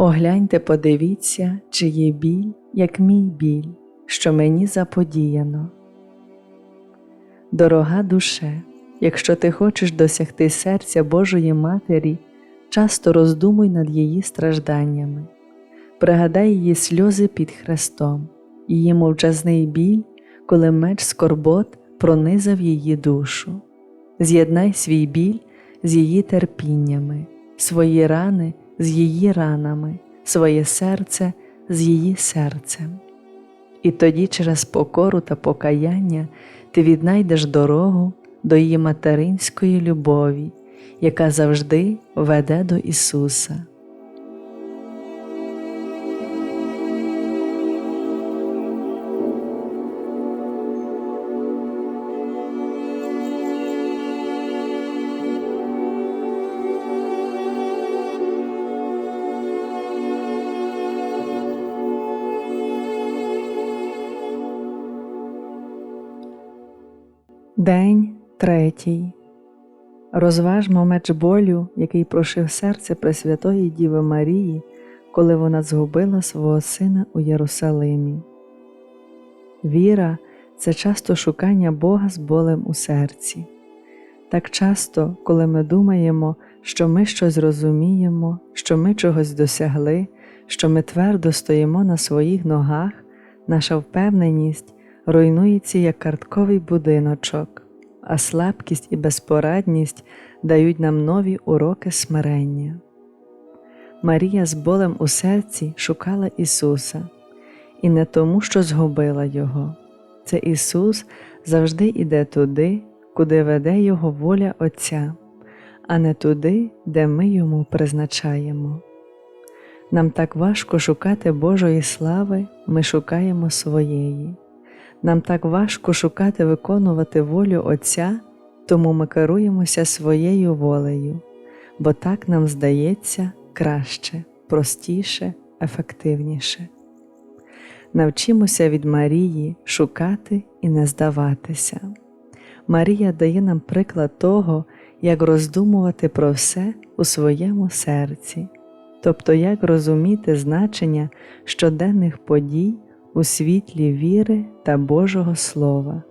Огляньте, подивіться, чи є біль, як мій біль, що мені заподіяно. Дорога душе, якщо ти хочеш досягти серця Божої Матері, часто роздумуй над її стражданнями, пригадай її сльози під хрестом, її мовчазний біль, коли меч скорбот пронизав її душу. З'єднай свій біль з її терпіннями, свої рани з її ранами, своє серце з її серцем. І тоді через покору та покаяння ти віднайдеш дорогу до її материнської любові, яка завжди веде до Ісуса. День третій. Розважмо меч болю, який прошив серце Пресвятої Діви Марії, коли вона згубила свого сина у Єрусалимі. Віра це часто шукання Бога з болем у серці. Так часто, коли ми думаємо, що ми щось розуміємо, що ми чогось досягли, що ми твердо стоїмо на своїх ногах, наша впевненість руйнується як картковий будиночок, а слабкість і безпорадність дають нам нові уроки смирення. Марія з болем у серці шукала Ісуса, і не тому, що згубила Його. Це Ісус завжди іде туди, куди веде Його воля Отця, а не туди, де ми Йому призначаємо. Нам так важко шукати Божої слави, ми шукаємо своєї. Нам так важко шукати виконувати волю Отця, тому ми керуємося своєю волею, бо так нам здається краще, простіше, ефективніше. Навчимося від Марії шукати і не здаватися. Марія дає нам приклад того, як роздумувати про все у своєму серці, тобто як розуміти значення щоденних подій у світлі віри та Божого Слова.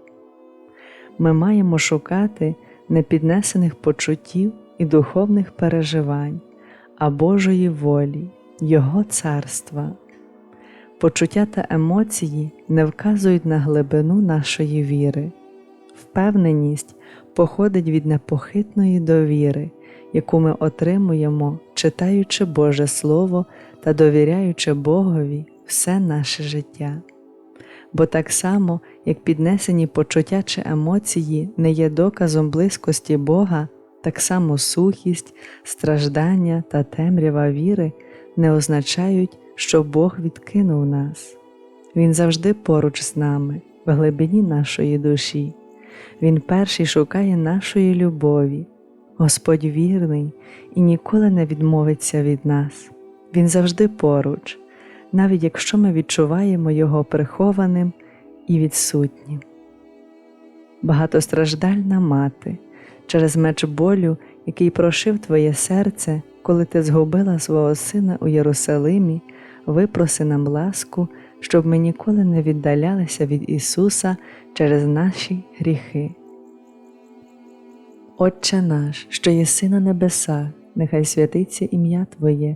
Ми маємо шукати непіднесених почуттів і духовних переживань, а Божої волі, Його царства. Почуття та емоції не вказують на глибину нашої віри. Впевненість походить від непохитної довіри, яку ми отримуємо, читаючи Боже Слово та довіряючи Богові все наше життя. Бо так само, як піднесені почуття чи емоції не є доказом близькості Бога, так само сухість, страждання та темрява віри не означають, що Бог відкинув нас. Він завжди поруч з нами, в глибині нашої душі. Він перший шукає нашої любові, Господь вірний і ніколи не відмовиться від нас. Він завжди поруч, навіть якщо ми відчуваємо Його прихованим і відсутнім. Багатостраждальна мати, через меч болю, який прошив Твоє серце, коли ти згубила свого сина у Єрусалимі, випроси нам ласку, щоб ми ніколи не віддалялися від Ісуса через наші гріхи. Отче наш, що єси на небесах, нехай святиться ім'я Твоє,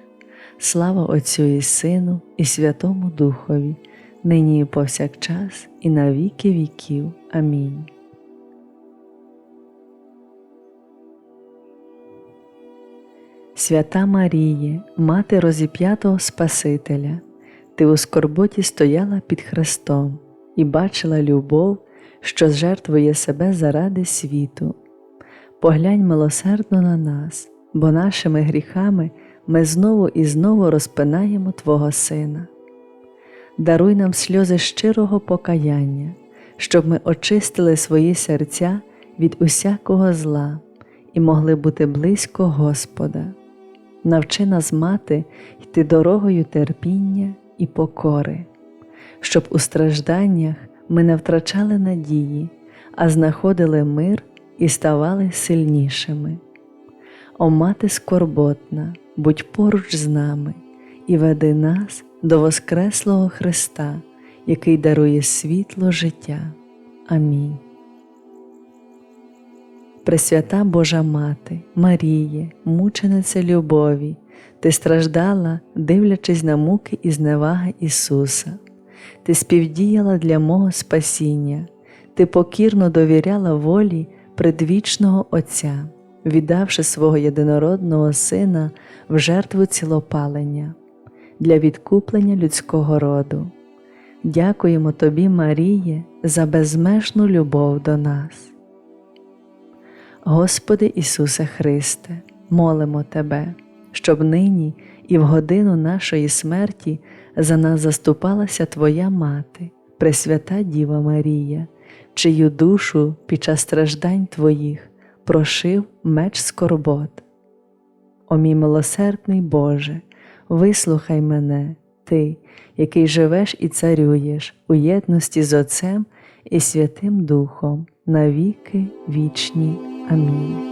Слава Отцю і Сину, і Святому Духові, нині і повсякчас, і на віки віків. Амінь. Свята Маріє, мати розіп'ятого Спасителя, ти у скорботі стояла під Христом і бачила любов, що жертвує себе заради світу. Поглянь милосердно на нас, бо нашими гріхами ми знову і знову розпинаємо Твого Сина. Даруй нам сльози щирого покаяння, щоб ми очистили свої серця від усякого зла і могли бути близько Господа. Навчи нас мати йти дорогою терпіння і покори, щоб у стражданнях ми не втрачали надії, а знаходили мир і ставали сильнішими. О мати скорботна, будь поруч з нами і веди нас до Воскреслого Христа, який дарує світло життя. Амінь. Пресвята Божа Мати, Маріє, мучениця любові, ти страждала, дивлячись на муки і зневаги Ісуса, ти співдіяла для мого спасіння, ти покірно довіряла волі предвічного Отця, віддавши свого єдинородного Сина в жертву цілопалення для відкуплення людського роду. Дякуємо Тобі, Маріє, за безмежну любов до нас. Господи Ісусе Христе, молимо Тебе, щоб нині і в годину нашої смерті за нас заступалася Твоя Мати, Пресвята Діва Марія, чию душу під час страждань Твоїх прошив меч скорбот. О мій милосердний Боже, вислухай мене, Ти, який живеш і царюєш у єдності з Отцем і Святим Духом, навіки вічні. Амінь.